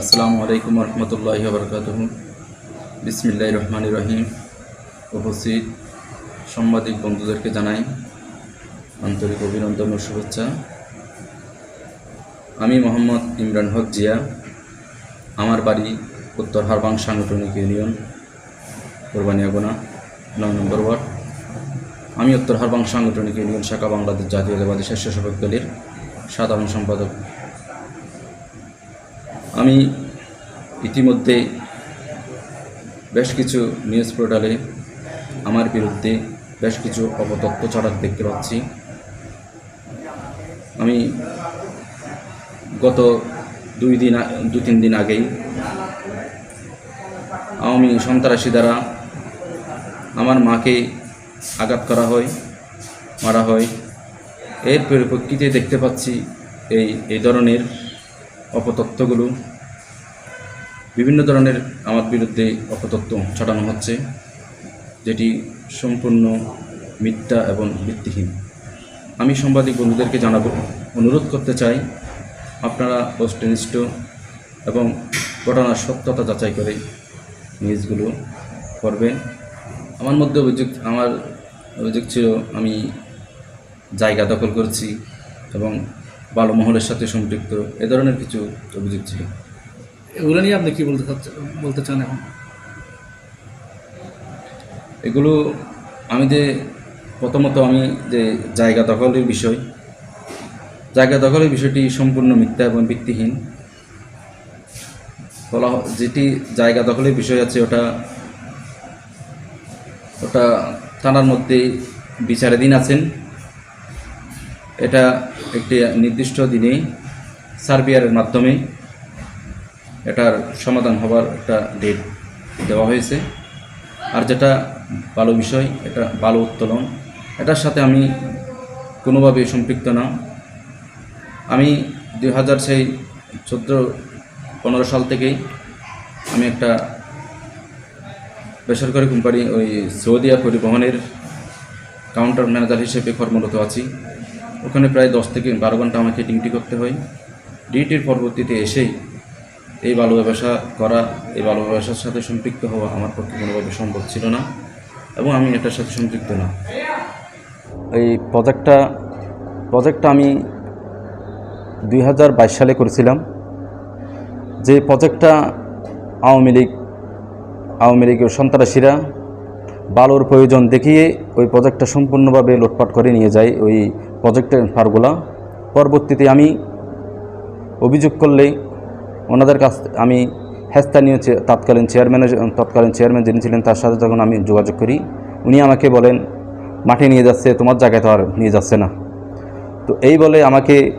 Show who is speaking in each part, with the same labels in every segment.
Speaker 1: আসসালামু আলাইকুম রহমতুল্লাহ বরকাত বিসমিল্লাহ রহমান রহিম। উপস্থিত সাংবাদিক বন্ধুদেরকে জানাই আন্তরিক অভিনন্দন ও শুভেচ্ছা। আমি মোহাম্মদ ইমরান হক জিয়া, আমার বাড়ি উত্তর হারবাং সাংগঠনিক ইউনিয়ন কোরবানিয়াগোনা নয় নম্বর ওয়ার্ড। আমি উত্তর হারবাং সাংগঠনিক ইউনিয়ন, শাখা বাংলাদেশ জাতীয়তাবাদী স্বেচ্ছাসেবক দলের সাধারণ সম্পাদক। আমি ইতিমধ্যে বেশ কিছু নিউজ পোর্টালে আমার বিরুদ্ধে বেশ কিছু অপতথ্য ছড়াতে দেখতে পাচ্ছি। আমি গত দুই দিন দু তিন দিন আগেই আওয়ামী সন্ত্রাসী দ্বারা আমার মাকে আঘাত করা হয়, মারা হয়। এর পরিপ্রেক্ষিতে দেখতে পাচ্ছি এই এই ধরনের অপতথ্যগুলো। বিভিন্ন ধরনের আমার বিরুদ্ধে অপতথ্য ছড়ানো হচ্ছে, যেটি সম্পূর্ণ মিথ্যা এবং ভিত্তিহীন। আমি সাংবাদিক বন্ধুদেরকে জানাব, অনুরোধ করতে চাই, আপনারা বস্তুনিষ্ঠ এবং ঘটনার সত্যতা যাচাই করে নিউজগুলো করবেন আমার মধ্যে অভিযোগ, আমার অভিযোগ ছিল, আমি জায়গা দখল করছি এবং বালো মহলের সাথে সম্পৃক্ত, এ ধরনের কিছু অভিযোগ ছিল।
Speaker 2: এগুলো নিয়ে আপনি কি বলতে বলতে চান এখন?
Speaker 1: এগুলো আমি যে প্রথমত আমি যে জায়গা দখলের বিষয়, জায়গা দখলের বিষয়টি সম্পূর্ণ মিথ্যা এবং ভিত্তিহীন। বলা যেটি জায়গা দখলের বিষয় আছে, ওটা ওটা থানার মধ্যে বিচারাধীন আছেন। এটা একটি নির্দিষ্ট দিনে সার্বিয়ারের মাধ্যমে এটার সমাধান হবার একটা ডেট দেওয়া হয়েছে। আর যেটা ভালো বিষয়, এটা ভালো উত্তোলন। এটার সাথে আমি কোনোভাবে সম্পৃক্ত না। আমি দুই হাজার সেই চোদ্দ পনেরো সাল থেকেই আমি একটা বেসরকারি কোম্পানি, ওই সৌদিয়া পরিবহনের কাউন্টার ম্যানেজার হিসেবে কর্মরত আছি। ওখানে প্রায় দশ থেকে বারো ঘণ্টা আমাকে ডিউটি করতে হয়। ডিউটির পরবর্তীতে এসেই এই বালু ব্যবসা করা, এই বালু ব্যবসার সাথে সম্পৃক্ত হওয়া আমার পক্ষে কোনোভাবে সম্ভব ছিল না এবং আমি এটার সাথে সম্পৃক্ত না। এই প্রজেক্টটা প্রজেক্টটা আমি দুই হাজার বাইশ সালে করেছিলাম। যে প্রজেক্টটা আওয়ামী লীগ, আওয়ামী লীগের সন্ত্রাসীরা বালুর প্রয়োজন দেখিয়ে ওই প্রজেক্টটা সম্পূর্ণভাবে লোটপাট করে নিয়ে যায় ওই প্রজেক্টের ফারগুলা। পরবর্তীতে আমি অভিযোগ করলে ওনাদের কাছ আমি চে- তৎকালীন চেয়ারম্যানের তৎকালীন চেয়ারম্যান যিনি ছিলেন, তার সাথে যখন আমি যোগাযোগ করি, উনি আমাকে বলেন, মাঠে নিয়ে যাচ্ছে, তোমার জায়গায় তো আর নিয়ে যাচ্ছে না। তো এই বলে আমাকে,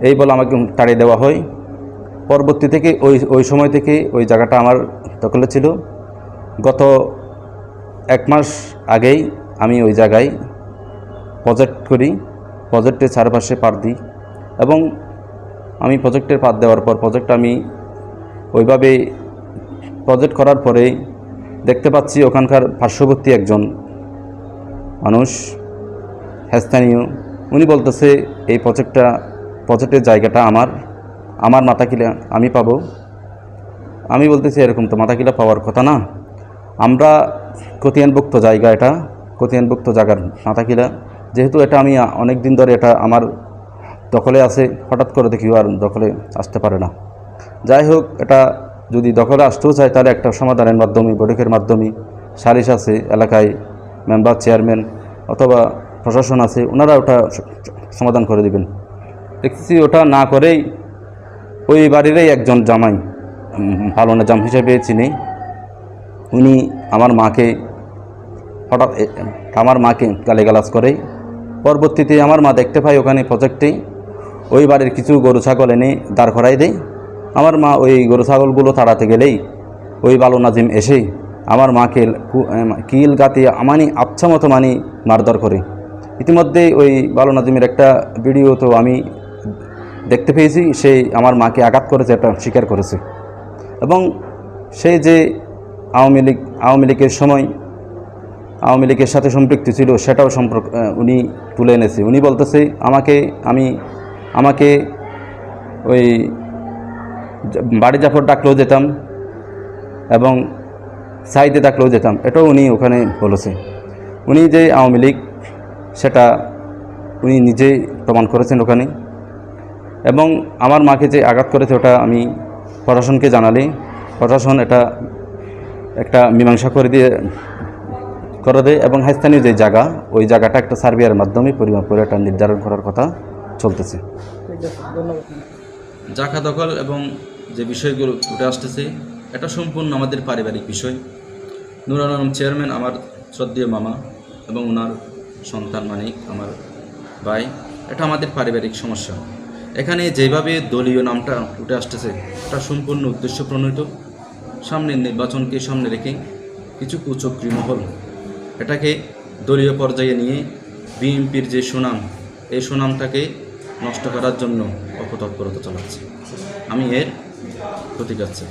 Speaker 1: এই বলে আমাকে তাড়িয়ে দেওয়া হয়। পরবর্তী থেকে ওই ওই সময় থেকে ওই জায়গাটা আমার দখলে ছিল। গত এক মাস আগেই আমি ওই জায়গায় প্রজেক্ট করি। প্রজেক্টের চারপাশে পার দিই এবং আমি প্রজেক্টের পাত দেওয়ার পর প্রজেক্ট আমি ওইভাবে প্রজেক্ট করার পরেই দেখতে পাচ্ছি ওখানকার পার্শ্ববর্তী একজন মানুষ, স্থানীয়। উনি বলতেছে, এই প্রজেক্টটা প্রজেক্টের জায়গাটা আমার আমার মাথা কিলা আমি পাবো। আমি বলতেছি, এরকম তো মাথা কিলা পাওয়ার কথা না। আমরা কতিয়ানভুক্ত জায়গা এটা কতিয়ানভুক্ত জায়গার মাথা কিলা যেহেতু এটা আমি অনেক দিন ধরে এটা আমার দখলে আছে, হঠাৎ করে দেখি আর দখলে আসতে পারে না। যাই হোক, এটা যদি দখলে আসতেও চায়, তাহলে একটা সমাধানের মাধ্যমে, বৈঠকের মাধ্যমে সালিশ আছে, এলাকায় মেম্বার, চেয়ারম্যান অথবা প্রশাসন আছে, ওনারা ওটা সমাধান করে দিবেন। দেখতেছি ওটা না করেই ওই বাড়িরই একজন জামাই ভালো না জাম হিসেবে চিনি। উনি আমার মাকে হঠাৎ আমার মাকে গালিগালাজ করে পরবর্তীতে আমার মা দেখতে পাই ওখানে প্রজেক্টেই ওই বাড়ির কিছু গরু, ছাগল এনে দাঁড় করাই দেয় আমার মা ওই গরু, ছাগলগুলো তাড়াতে গেলেই ওই বালু নাজিম এসেই আমার মাকে কিল গাতে আমানি আচ্ছা মতো মানি মারধর করে। ইতিমধ্যে ওই বালু নাজিমের একটা ভিডিও তো আমি দেখতে পেয়েছি সেই আমার মাকে আঘাত করেছে এটা স্বীকার করেছে। এবং সে যে আওয়ামী লীগ, আওয়ামী লীগের সময় আওয়ামী লীগের সাথে সম্পৃক্ত ছিল, সেটাও সম্পর্ক উনি তুলে এনেছে। উনি বলতেছে, আমাকে আমি আমাকে ওই বাড়ি জাফর ডাকলেও যেতাম এবং সাইদে ডাকলেও যেতাম। এটাও উনি ওখানে বলেছে। উনি যে আওয়ামী লীগ, সেটা উনি নিজেই প্রমাণ করেছেন ওখানে। এবং আমার মাকে যে আঘাত করেছে, ওটা আমি প্রশাসনকে জানালে। প্রশাসন এটা একটা মীমাংসা করে দিয়ে, করে দেয় এবং স্থানীয় যে জায়গা, ওই জায়গাটা একটা সার্ভেয়ার মাধ্যমে পরিমাপ করে এটা নির্ধারণ করার কথা। চলতেছে।
Speaker 2: ঠিক আছে ধন্যবাদ।
Speaker 1: জাখা দখল এবং যে বিষয়গুলো উঠে আসতেছে এটা সম্পূর্ণ আমাদের পারিবারিক বিষয়। নুর আলম চেয়ারম্যান আমার শ্রদ্ধেয় মামা এবং ওনার সন্তান মানিক আমার ভাই এটা আমাদের পারিবারিক সমস্যা। এখানে যেভাবে দলীয় নামটা উঠে আসতেছে এটা সম্পূর্ণ উদ্দেশ্য প্রণীত সামনের নির্বাচনকে সামনে রেখে কিছু কুচক্রী মহল এটাকে দলীয় পর্যায়ে নিয়ে বিএনপির যে সুনাম এই সুনামটাকে নষ্ট করার জন্য অপতৎপরতা চালাচ্ছে। আমি এর প্রতিকার চাই